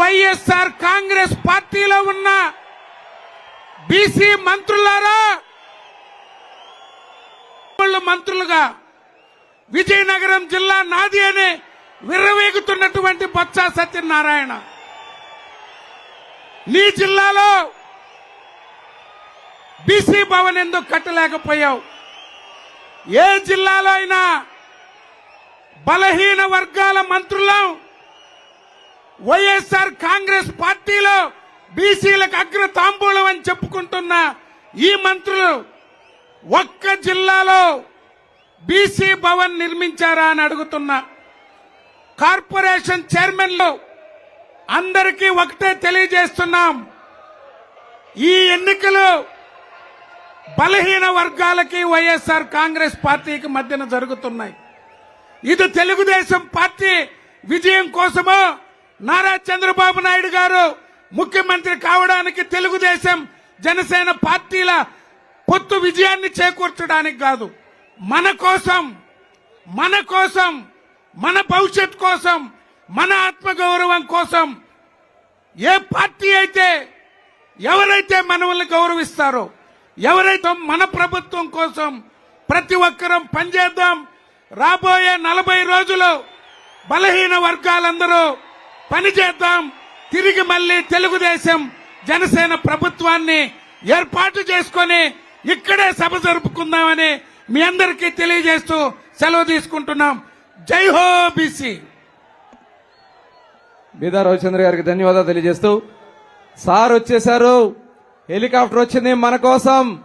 వైఎస్ఆర్ కాంగ్రెస్ పార్టీలో ఉన్న బీసీ మంత్రులారా మంత్రులుగా విజయనగరం జిల్లా నాది అని విర్రవేగుతున్నటువంటి బొత్స సత్యనారాయణ. నీ జిల్లాలో బీసీ భవన్ ఎందుకు కట్టలేకపోయావు? ఏ జిల్లాలో అయినా బలహీన వర్గాల మంత్రులం వైఎస్ఆర్ కాంగ్రెస్ పార్టీలో బీసీలకు అగ్ర తాంబూలం అని చెప్పుకుంటున్న ఈ మంత్రులు ఒక్క జిల్లాలో బీసీ భవన్ నిర్మించారా అని అడుగుతున్నా. కార్పొరేషన్ చైర్మన్లు అందరికీ ఒకటే తెలియజేస్తున్నాం. ఈ ఎన్నికలు బలహీన వర్గాలకి వైఎస్ఆర్ కాంగ్రెస్ పార్టీకి మధ్యన జరుగుతున్నాయి. ఇది తెలుగుదేశం పార్టీ విజయం కోసమో నారా చంద్రబాబు నాయుడు గారు ముఖ్యమంత్రి కావడానికి తెలుగుదేశం జనసేన పార్టీల పొత్తు విజయాన్ని చేకూర్చడానికి కాదు. మన కోసం మన కోసం మన భవిష్యత్ కోసం మన ఆత్మగౌరవం కోసం ఏ పార్టీ అయితే ఎవరైతే మనల్ని గౌరవిస్తారో ఎవరైతే మన ప్రభుత్వం కోసం ప్రతి ఒక్కరం పనిచేద్దాం రాబోయే నలభై రోజులు బలహీన వర్గాలందరూ పని చేద్దాం తిరిగి మళ్ళీ తెలుగుదేశం జనసేన ప్రభుత్వాన్ని ఏర్పాటు చేసుకొని ఇక్కడే సభ జరుపుకుందామని మీ అందరికీ తెలియజేస్తూ సెలవు తీసుకుంటున్నాం. జై హో బీసీ. బీదా రవిచంద్ర గారికి ధన్యవాదాలు తెలియజేస్తూ సార్ వచ్చేశారు. హెలికాప్టర్ వచ్చింది మన కోసం.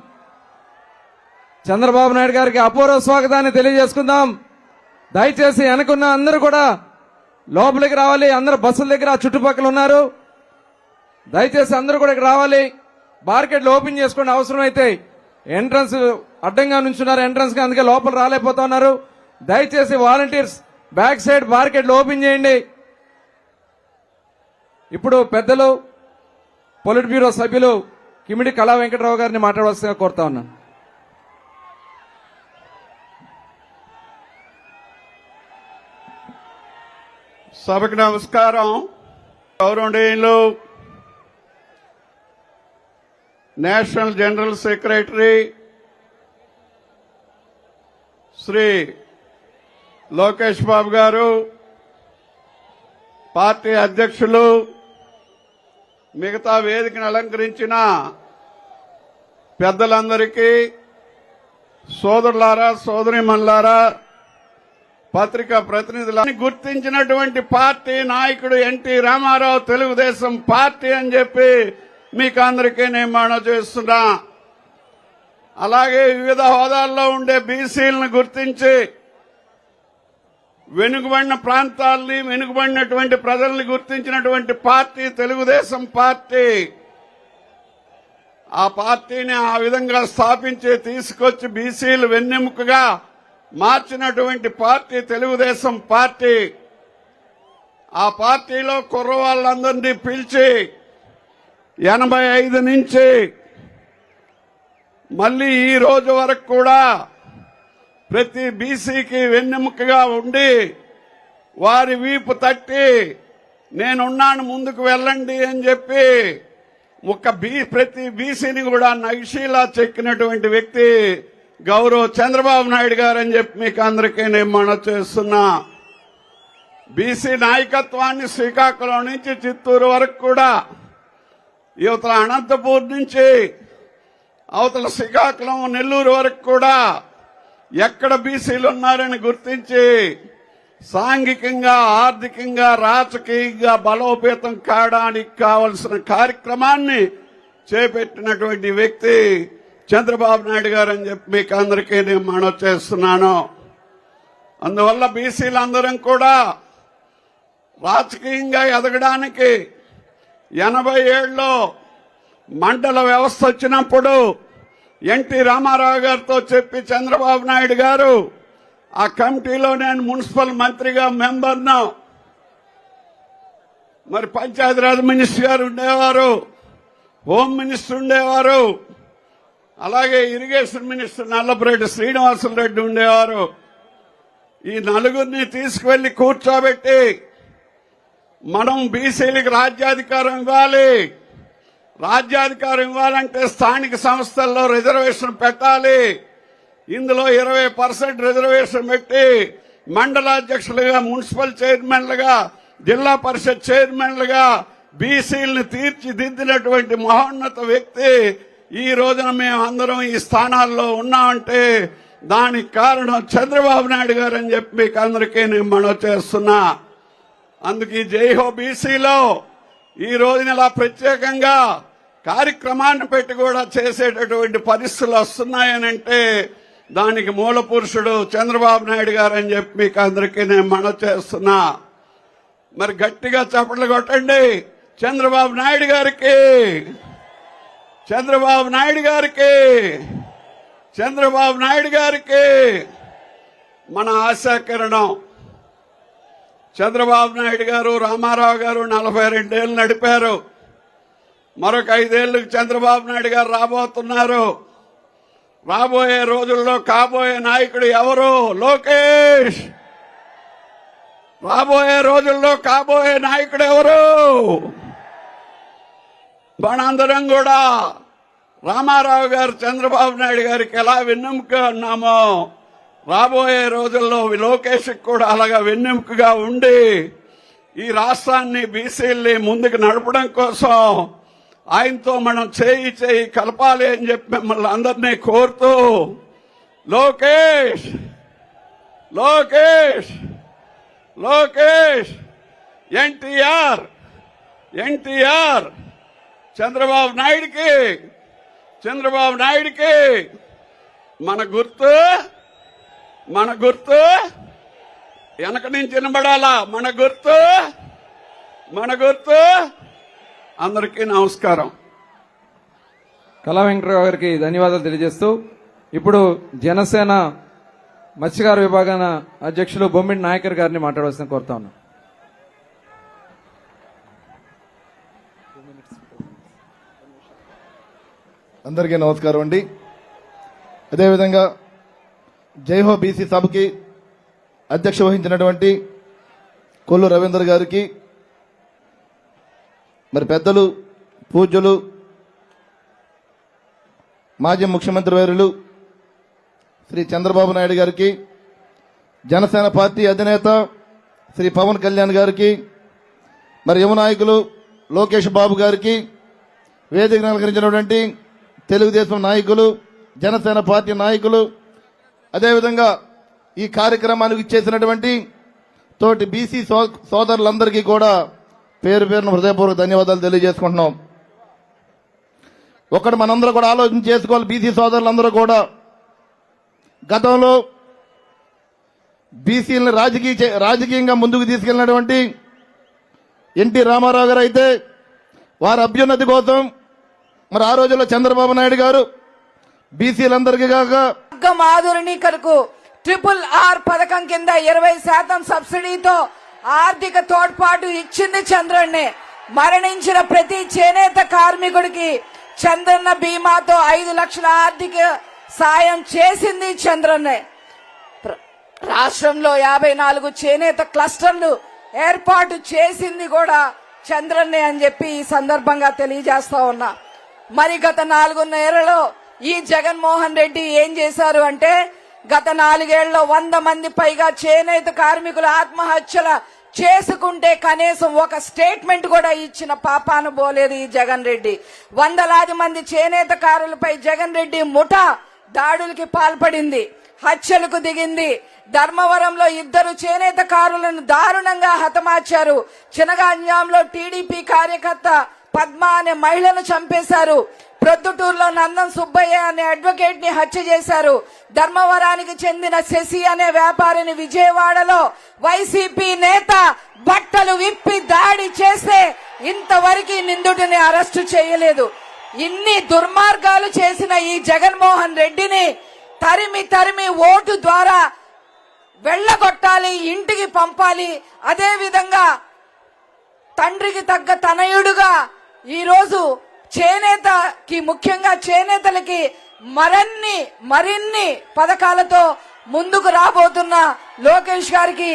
చంద్రబాబు నాయుడు గారికి అపూర్వ స్వాగతాన్ని తెలియజేసుకుందాం. దయచేసి వెనకున్న అందరూ కూడా లోపలికి రావాలి అందరూ బస్సుల దగ్గర చుట్టుపక్కల ఉన్నారు. దయచేసి అందరూ కూడా ఇక్కడ రావాలి. మార్కెట్లు ఓపెన్ చేసుకోండి అవసరం అయితే ఎంట్రన్స్ అడ్డంగా నుంచున్నారు ఎంట్రన్స్ అందుకే లోపల రాలేకపోతా ఉన్నారు దయచేసి వాలంటీర్స్ బ్యాక్ సైడ్ మార్కెట్లు ఓపెన్ చేయండి. ఇప్పుడు పెద్దలు పొలిట్ బ్యూరో సభ్యులు కిమిడి కళా వెంకటరావు గారిని మాట్లాడవలసిందిగా కోరుతా ఉన్నాను. సభకు నమస్కారం. గౌరవనీయులు national general secretary Shri Lokesh Babu గారు పార్టీ అధ్యక్షులు మిగతా వేదికను అలంకరించిన పెద్దలందరికీ సోదరులారా సోదరిమణులారా పత్రికా ప్రతినిధులని గుర్తించినటువంటి పార్టీ నాయకుడు ఎన్టీ రామారావు తెలుగుదేశం పార్టీ అని చెప్పి మీకు అందరికీ నేను మనం చేస్తున్నా. అలాగే వివిధ హోదాల్లో ఉండే బీసీలను గుర్తించి వెనుకబడిన ప్రాంతాల్ని వెనుకబడినటువంటి ప్రజల్ని గుర్తించినటువంటి పార్టీ తెలుగుదేశం పార్టీ. ఆ పార్టీని ఆ విధంగా స్థాపించి తీసుకొచ్చి బీసీలు వెన్నెముకగా మార్చినటువంటి పార్టీ తెలుగుదేశం పార్టీ ఆ పార్టీలో కుర్రవాళ్ళందరినీ పిలిచి ఎనభై ఐదు నుంచి మళ్ళీ ఈ రోజు వరకు కూడా ప్రతి బీసీకి వెన్నెముకగా ఉండి వారి వీపు తట్టి నేనున్నాను ముందుకు వెళ్ళండి అని చెప్పి ఒక బీ ప్రతి బీసీని కూడా నగిషీలా చెక్కినటువంటి వ్యక్తి గౌరవ్ చంద్రబాబు నాయుడు గారు అని చెప్పి మీకు అందరికీ నేను మన చేస్తున్నా. బీసీ నాయకత్వాన్ని శ్రీకాకుళం నుంచి చిత్తూరు వరకు కూడా యువతల అనంతపూర్ నుంచి అవతల శ్రీకాకుళం నెల్లూరు వరకు కూడా ఎక్కడ బీసీలు ఉన్నారని గుర్తించి సాంఘికంగా ఆర్థికంగా రాజకీయంగా బలోపేతం కావడానికి కావలసిన కార్యక్రమాన్ని చేపట్టినటువంటి వ్యక్తి చంద్రబాబు నాయుడు గారు అని చెప్పి మీకు అందరికీ నేను మనవి చేస్తున్నాను. అందువల్ల బీసీలందరం కూడా రాజకీయంగా ఎదగడానికి ఎనభై ఏళ్ళలో మండల వ్యవస్థ వచ్చినప్పుడు ఎన్టీ రామారావు గారితో చెప్పి చంద్రబాబు నాయుడు గారు ఆ కమిటీలో నేను మున్సిపల్ మంత్రిగా మెంబర్ను. మరి పంచాయతీరాజ్ మినిస్టర్ గారు ఉండేవారు హోమ్ మినిస్టర్ ఉండేవారు అలాగే ఇరిగేషన్ మినిస్టర్ నల్లపురెడ్డి శ్రీనివాసులు రెడ్డి ఉండేవారు. ఈ నలుగురిని తీసుకువెళ్ళి కూర్చోబెట్టి మనం బీసీలకు రాజ్యాధికారం ఇవ్వాలి. రాజ్యాధికారం ఇవ్వాలంటే స్థానిక సంస్థల్లో రిజర్వేషన్ పెట్టాలి. ఇందులో ఇరవై పర్సెంట్ రిజర్వేషన్ పెట్టి మండలాధ్యక్షులుగా మున్సిపల్ చైర్మన్లుగా జిల్లా పరిషత్ చైర్మన్లుగా బీసీలను తీర్చిదిద్దినటువంటి మహోన్నత వ్యక్తి ఈ రోజున మేము అందరం ఈ స్థానాల్లో ఉన్నామంటే దానికి కారణం చంద్రబాబు నాయుడు గారు అని చెప్పి మీకు అందరికీ నేను మనవి చేస్తున్నా. అందుకే జైహో బీసీలో ఈ రోజున ఇలా ప్రత్యేకంగా కార్యక్రమాన్ని పెట్టి కూడా చేసేటటువంటి పరిస్థితులు వస్తున్నాయనంటే దానికి మూల పురుషుడు చంద్రబాబు నాయుడు గారు అని చెప్పి మీకు అందరికీ నేను మనవి చేస్తున్నా. మరి గట్టిగా చప్పట్లు కొట్టండి. చంద్రబాబు నాయుడు గారికి చంద్రబాబు నాయుడు గారికి చంద్రబాబు నాయుడు గారికి మన ఆశాకిరణం. చంద్రబాబు నాయుడు గారు రామారావు గారు నలభై రెండేళ్ళు నడిపారు. మరొక ఐదేళ్ళకు చంద్రబాబు నాయుడు గారు రాబోతున్నారు. రాబోయే రోజుల్లో కాబోయే నాయకుడు ఎవరు? లోకేష్! రాబోయే రోజుల్లో కాబోయే నాయకుడు ఎవరు? మనందరం కూడా రామారావు గారు చంద్రబాబు నాయుడు గారికి ఎలా వెన్నెముక ఉన్నామో రాబోయే రోజుల్లో లోకేష్ కూడా అలాగా వెన్నెముకగా ఉండి ఈ రాష్ట్రాన్ని బీసీల్ని ముందుకు నడపడం కోసం ఆయనతో మనం చేయి చేయి కలపాలి అని చెప్పి మిమ్మల్ని అందరినీ కోరుతూ లోకేష్ లోకేష్ లోకేష్ ఎన్టీఆర్ ఎన్టీఆర్. చంద్రబాబు నాయుడికి చంద్రబాబు నాయుడికి మన గుర్తు మన గుర్తు వెనక నుంచి వినబడాలా మన గుర్తు మన గుర్తు. అందరికీ నమస్కారం. కళా వెంకటరావు గారికి ధన్యవాదాలు తెలియజేస్తూ ఇప్పుడు జనసేన మత్స్యకార విభాగాన అధ్యక్షులు బొమ్మిడి నాయకర్ గారిని మాట్లాడవలసిన కోరుతా ఉన్నాం. అందరికీ నమస్కారం అండి. అదేవిధంగా జైహో బీసీ సభకి అధ్యక్ష వహించినటువంటి కొల్లు రవీందర్ గారికి మరి పెద్దలు పూజ్యులు మాజీ ముఖ్యమంత్రి వర్యులు శ్రీ చంద్రబాబు నాయుడు గారికి జనసేన పార్టీ అధినేత శ్రీ పవన్ కళ్యాణ్ గారికి మరి యువ నాయకులు లోకేష్ బాబు గారికి వేదిక నలకరించినటువంటి తెలుగుదేశం నాయకులు జనసేన పార్టీ నాయకులు అదేవిధంగా ఈ కార్యక్రమానికి ఇచ్చేసినటువంటి తోటి బీసీ సో- సోదరులందరికీ కూడా పేరు పేరున హృదయపూర్వక ధన్యవాదాలు తెలియజేసుకుంటున్నాం. ఒకటి మనందరూ కూడా ఆలోచన చేసుకోవాలి బీసీ సోదరులందరూ కూడా. గతంలో బీసీలను రాజకీయ రాజకీయంగా ముందుకు తీసుకెళ్ళినటువంటి ఎన్టీ రామారావు గారు అయితే వారి అభ్యున్నతి కోసం మరి ఆ రోజుల్లో చంద్రబాబు నాయుడు గారు బీసీలందరికీ కాక వర్గం ఆధునికలకు ట్రిపుల్ ఆర్ పథకం కింద ఇరవై శాతం సబ్సిడీతో ఆర్థిక తోడ్పాటు ఇచ్చింది చంద్రన్నే మరణించిన ప్రతి చేనేత కార్మికుడికి చంద్రన్న బీమాతో ఐదు లక్షల ఆర్థిక సాయం చేసింది చంద్రన్నే రాష్ట్రంలో యాభై నాలుగు చేనేత క్లస్టర్లు ఏర్పాటు చేసింది కూడా చంద్రన్నే అని చెప్పి ఈ సందర్భంగా తెలియజేస్తా ఉన్నా. మరి గత నాలుగున్నరేళ్ళలో ఈ జగన్మోహన్ రెడ్డి ఏం చేశారు అంటే గత నాలుగేళ్ళలో వంద మంది పైగా చేనేత కార్మికులు ఆత్మహత్యల చేసుకుంటే కనీసం ఒక స్టేట్మెంట్ కూడా ఇచ్చిన పాపాను పోలేదు ఈ జగన్ రెడ్డి. వందలాది మంది చేనేత కారులపై జగన్ రెడ్డి ముఠా దాడులకి పాల్పడింది హత్యలకు దిగింది. ధర్మవరంలో ఇద్దరు చేనేత కారులను దారుణంగా హతమార్చారు. చినగాంజాంలో టీడీపీ కార్యకర్త పద్మ అనే మహిళను చంపేశారు. ప్రొద్దుటూరులో నందం సుబ్బయ్య అనే అడ్వకేట్ని హత్య చేశారు. ధర్మవరానికి చెందిన శశి అనే వ్యాపారిని విజయవాడలో వైసీపీ నేత బట్టలు విప్పి దాడి చేస్తే ఇంతవరకు నిందుడిని అరెస్టు చేయలేదు. ఇన్ని దుర్మార్గాలు చేసిన ఈ జగన్మోహన్ రెడ్డిని తరిమి తరిమి ఓటు ద్వారా వెళ్ళగొట్టాలి ఇంటికి పంపాలి. అదే విధంగా తండ్రికి తగ్గ తనయుడుగా ఈరోజు చేనేతకి ముఖ్యంగా చేనేతలకి మరన్ని మరిన్ని పథకాలతో ముందుకు రాబోతున్న లోకేష్ గారికి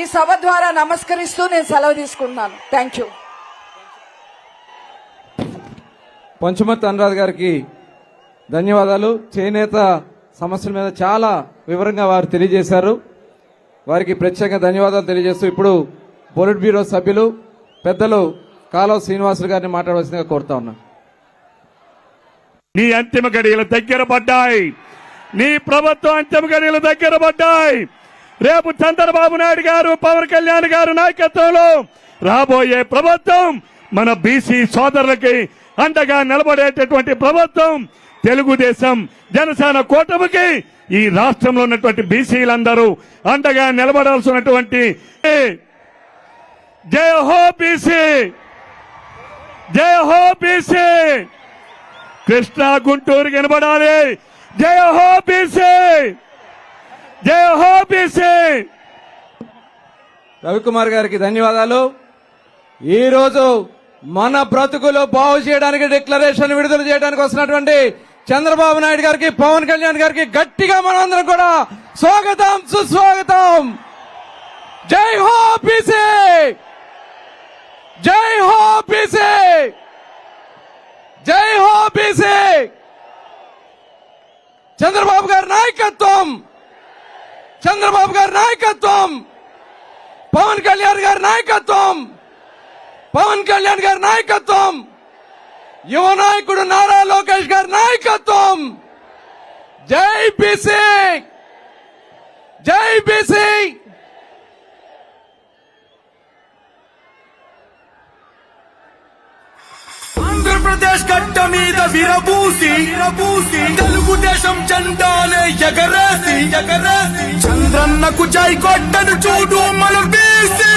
ఈ సభ ద్వారా నమస్కరిస్తూ నేను సెలవు తీసుకుంటున్నాను. థ్యాంక్ యూ పంచుమతి అనురాధ్ గారికి ధన్యవాదాలు. చేనేత సమస్యల మీద చాలా వివరంగా వారు తెలియజేశారు. వారికి ప్రత్యేకంగా ధన్యవాదాలు తెలియజేస్తూ ఇప్పుడు పొలిట్ బ్యూరో సభ్యులు పెద్దలు కాలువ శ్రీనివాసులు గారిని మాట్లాడవలసిందిగా కోరుతా ఉన్నా. నీ అంతిమ గడియలు దగ్గర పడ్డాయి. నీ ప్రభుత్వం అంతిమ గడియలు దగ్గర పడ్డాయి. రేపు చంద్రబాబు నాయుడు గారు పవన్ కళ్యాణ్ గారు నాయకత్వంలో రాబోయే ప్రభుత్వం మన బీసీ సోదరులకి అండగా నిలబడేటటువంటి ప్రభుత్వం తెలుగుదేశం జనసేన కూటమికి ఈ రాష్ట్రంలో ఉన్నటువంటి బీసీలందరూ అండగా నిలబడాల్సినటువంటి జయ హో బీసీ! జయ హో బీసీ! కృష్ణా గుంటూరు కనబడాలి జయ హో బీసీ! జయ హో బీసీ! రవికుమార్ గారికి ధన్యవాదాలు. ఈ రోజు మన బ్రతుకులు బాగు చేయడానికి డిక్లరేషన్ విడుదల చేయడానికి వస్తున్నటువంటి చంద్రబాబు నాయుడు గారికి పవన్ కళ్యాణ్ గారికి గట్టిగా మనందరం కూడా స్వాగతం సుస్వాగతం. జై హో బీసీ! జై హో బీసీ జై హో బీసీ చంద్రబాబు గారి నాయకత్వం చంద్రబాబు గారి నాయకత్వం పవన్ కళ్యాణ్ గారి నాయకత్వం పవన్ కళ్యాణ్ గారి నాయకత్వం యువ నాయకుడు నారా లోకేష్ గారి నాయకత్వం జై బీసీ జై బీసీ ఆంధ్రప్రదేశ్ కట్ట మీద విరబూసి విరబూసి తెలుగుదేశం జెండాలే ఎగరేసి ఎగరేసి చంద్రన్నకు జై కొట్టను చూడు మనం బీసీ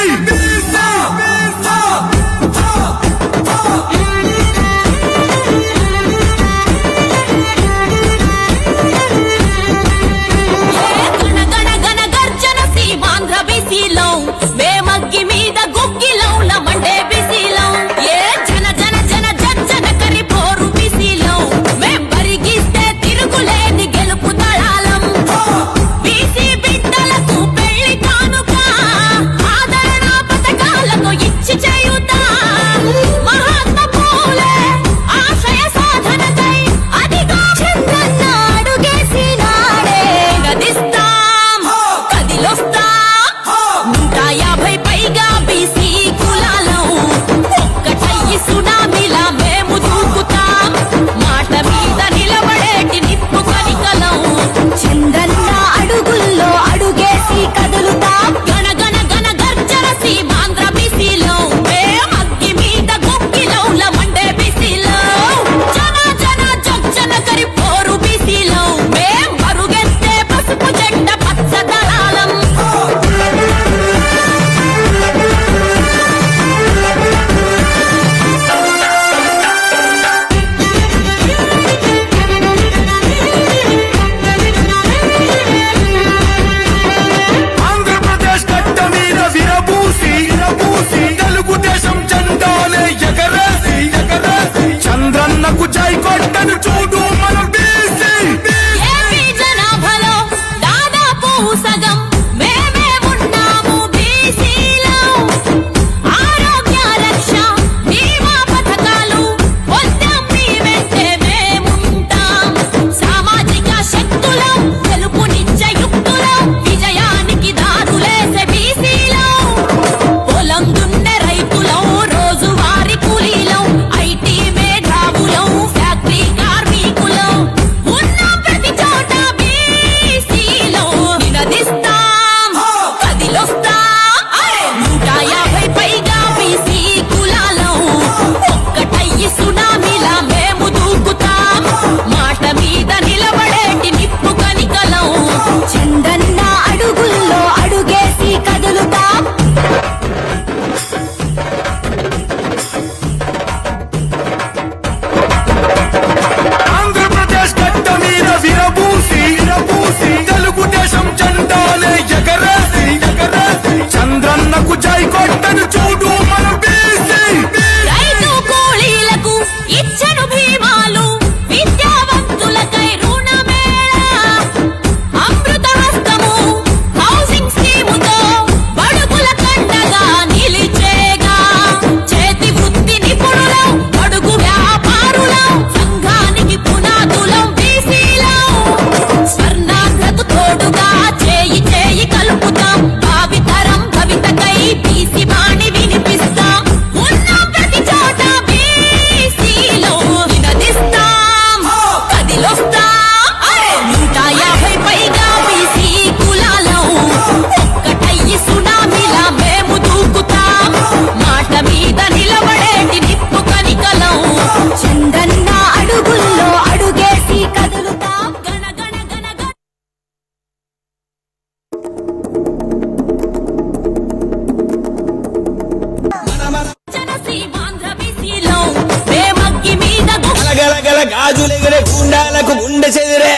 గాజులెగిరే గుండాలకు గుండె చెదిరే.